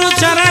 প্রচারা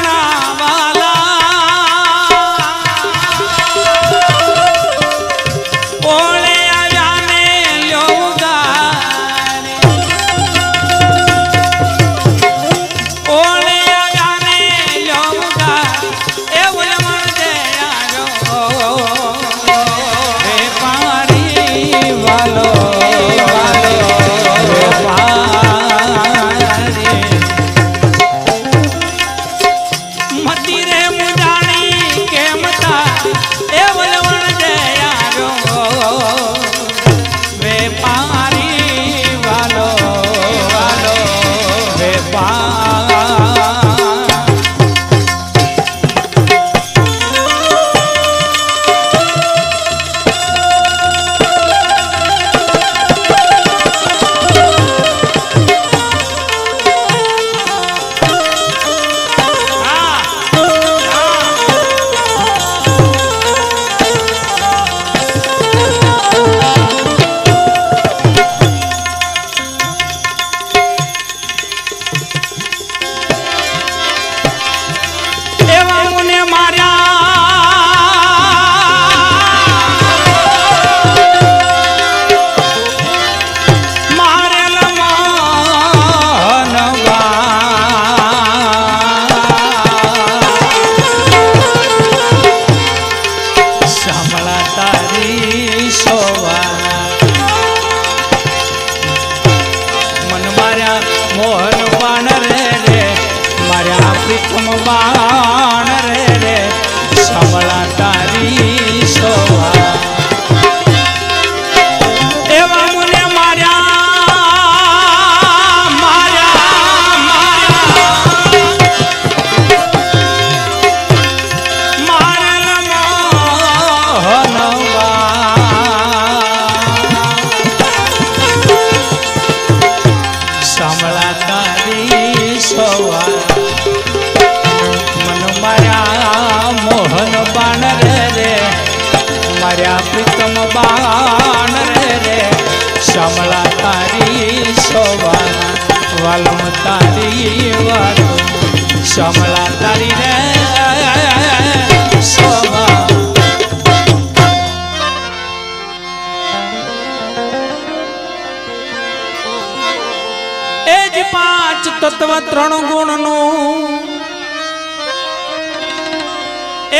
એ પાંચ તત્વ ત્રણ ગુણનું.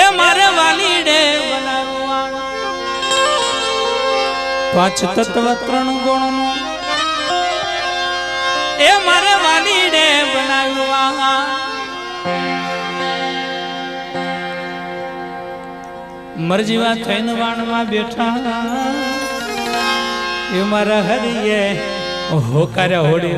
એ મારે વાલીડે પાંચ તત્વ ત્રણ ગુણનું. એ મારે વાલીડે બનાવ્યું મરજીવા થઈને વાણમાં બેઠા. એ મારા હરિયે હોકાર્યા હોડી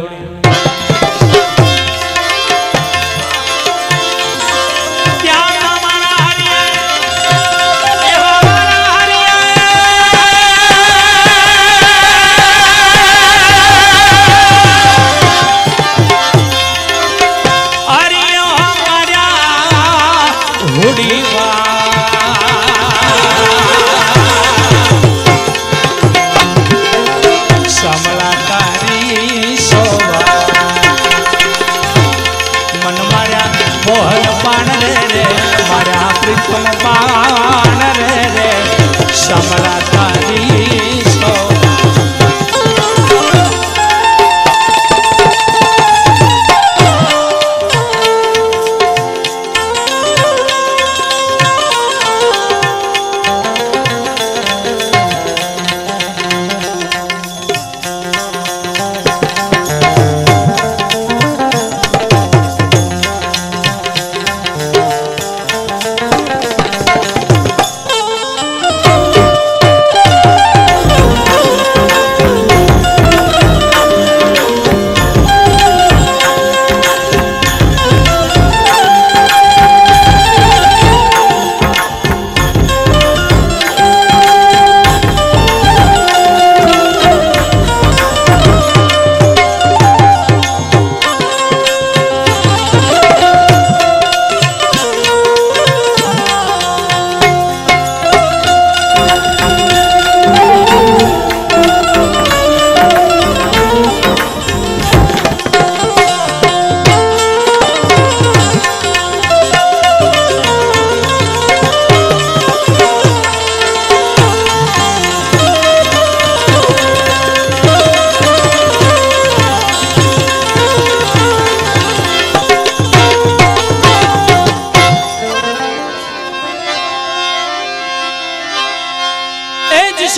જ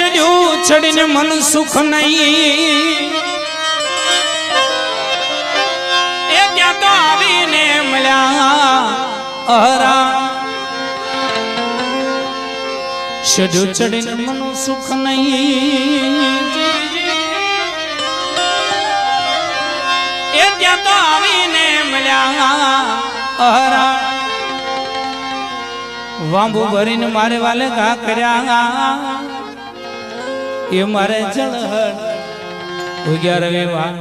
ચડીને મન સુખ નહીં. એ ક્યાં તો આવીને મળ્યા સુખ નહીં. એ ક્યાં તો આવીને મળ્યા અહરા. વાંબુ ભરીને મારે વાલે ઘા કર્યા. એ મારે જળહળ ઉગ્યા રવિવાર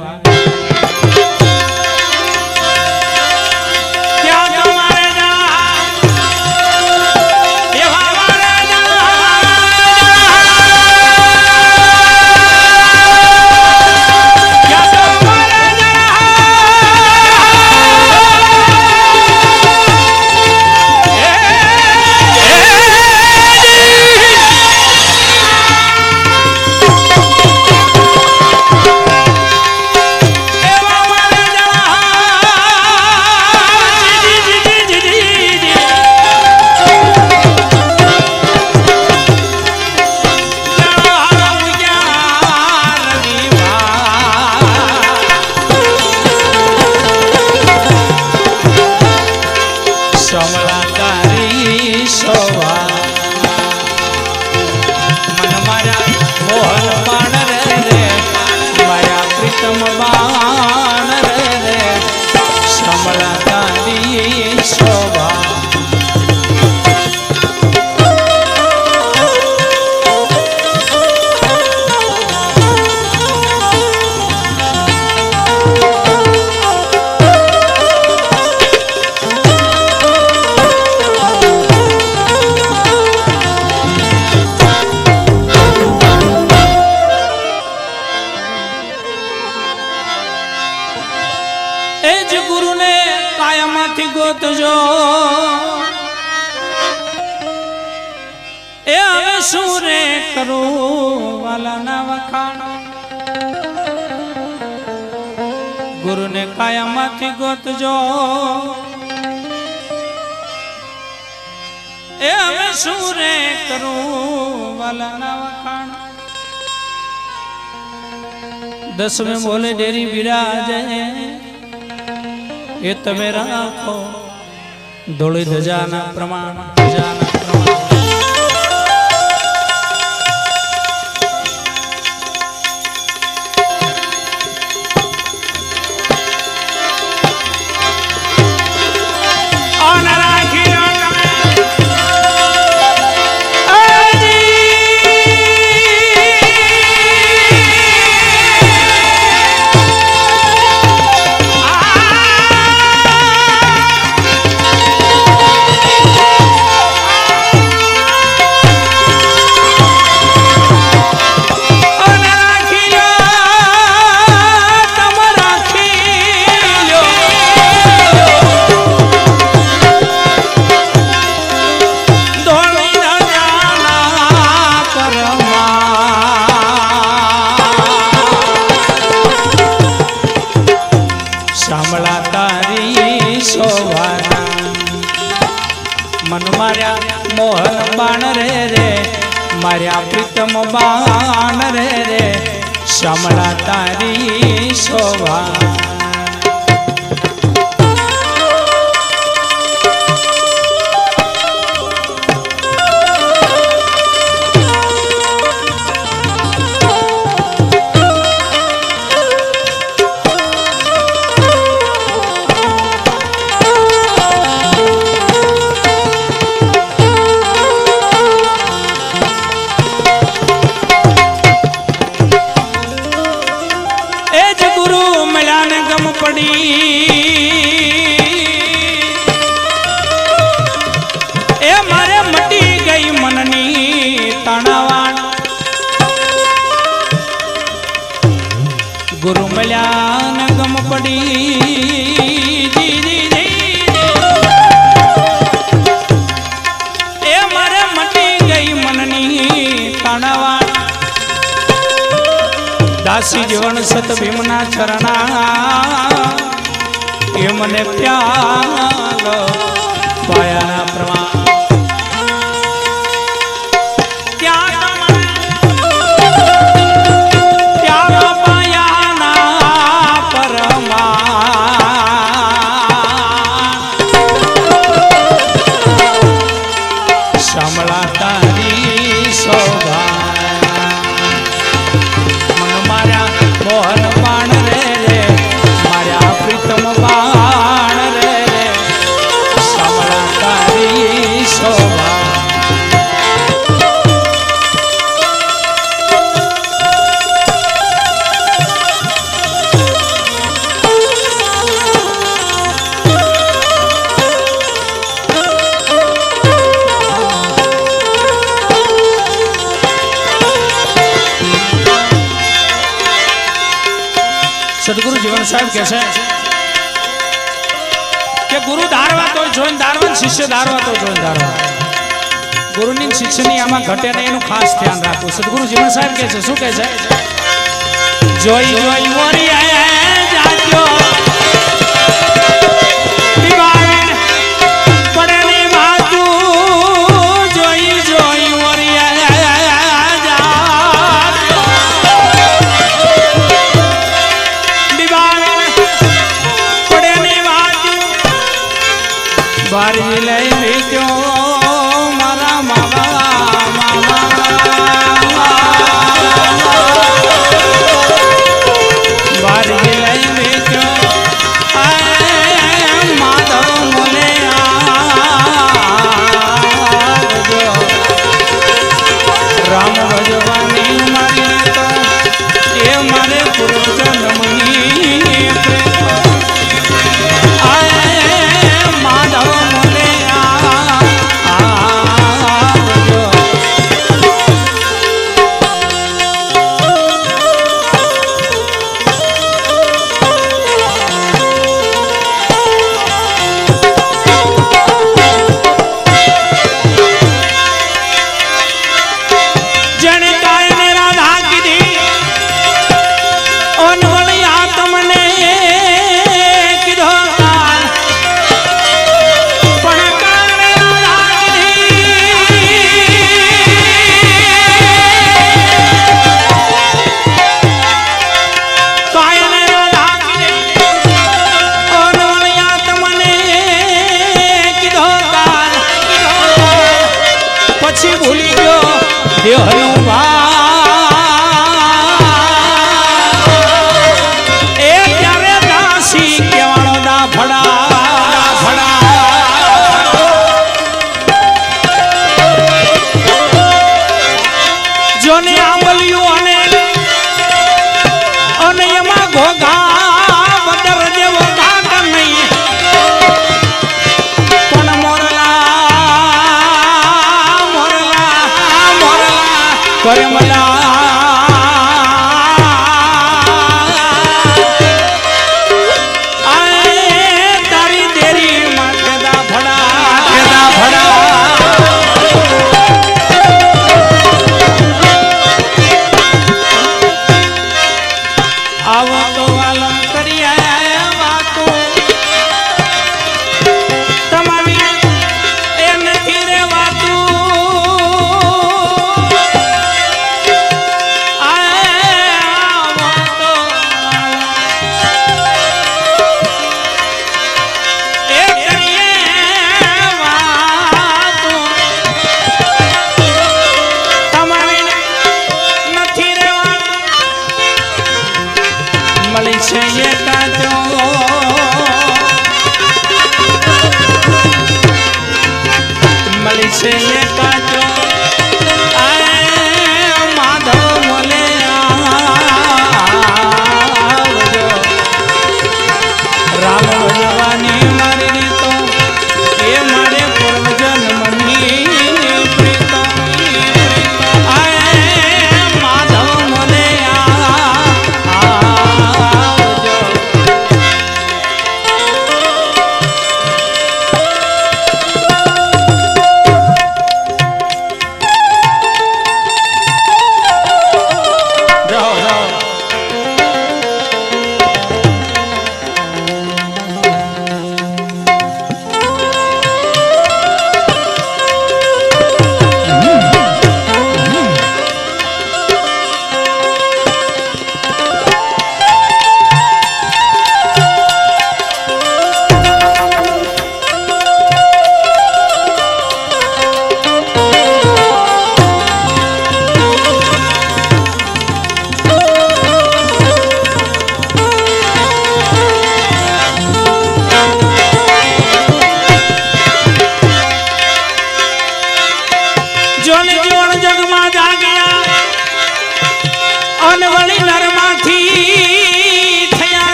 ગોતજો એ હવે શું રે કરું વાલાના વખાણ ગુરુને કાયમાંથી ગોતજો એ હવે શું રે કરું વાલાના વખાણ દસમે બોલે ડેરી બિરાજે એ તમે રાખો. ધોળી ધજાના પ્રમાણ ધજાના સત ભીમના ચરણા એ મને પ્યાલ પાયાના પ્રમાણ કે છે? કે ગુરુ ધારવા તો જોઈને ધારવા, શિષ્ય ધારવા તો જોઈને ધારવા. ગુરુની શિષ્યની આમાં ઘટે નહીં, એનું ખાસ ધ્યાન રાખવું. સદગુરુ જીવન સાહેબ કે છે, શું કે છે? જોઈ જોઈ મોરી આયા જાજો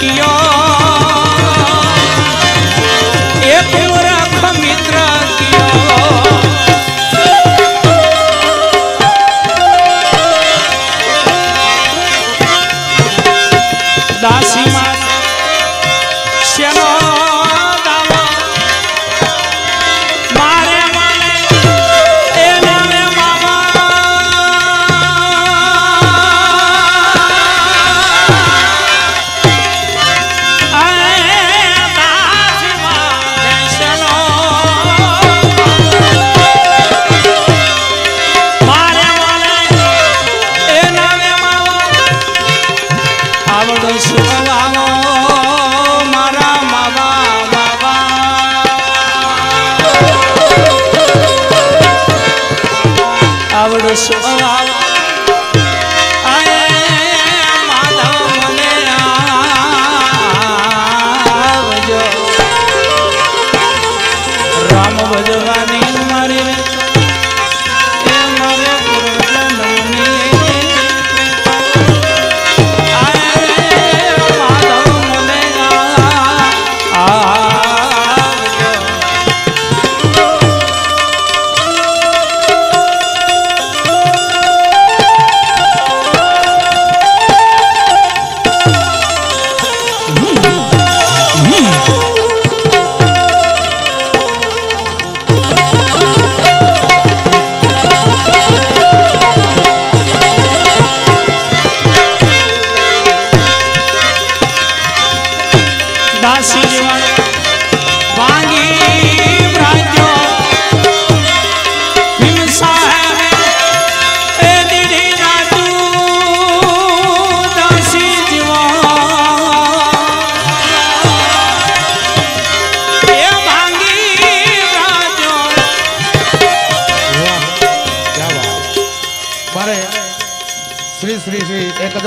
aquí.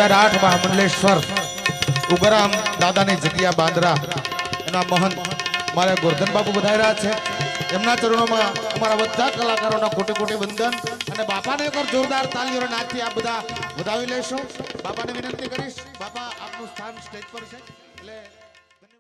હજાર આઠમાં મંડલેશ્વર ઉગરામ દાદાની જગ્યા બાંદરા. એના મહંત મારા ગોરધન બાપુ બધા છે. એમના ચરણોમાં અમારા બધા કલાકારોના કોટી કોટી વંદન અને બાપાને એકવાર જોરદાર તાલીઓ નાચથી આ બધા વધાવી લેશો. બાપાને વિનંતી કરીશ. બાપા આપનું સ્થાન સ્ટેજ પર છે. એટલે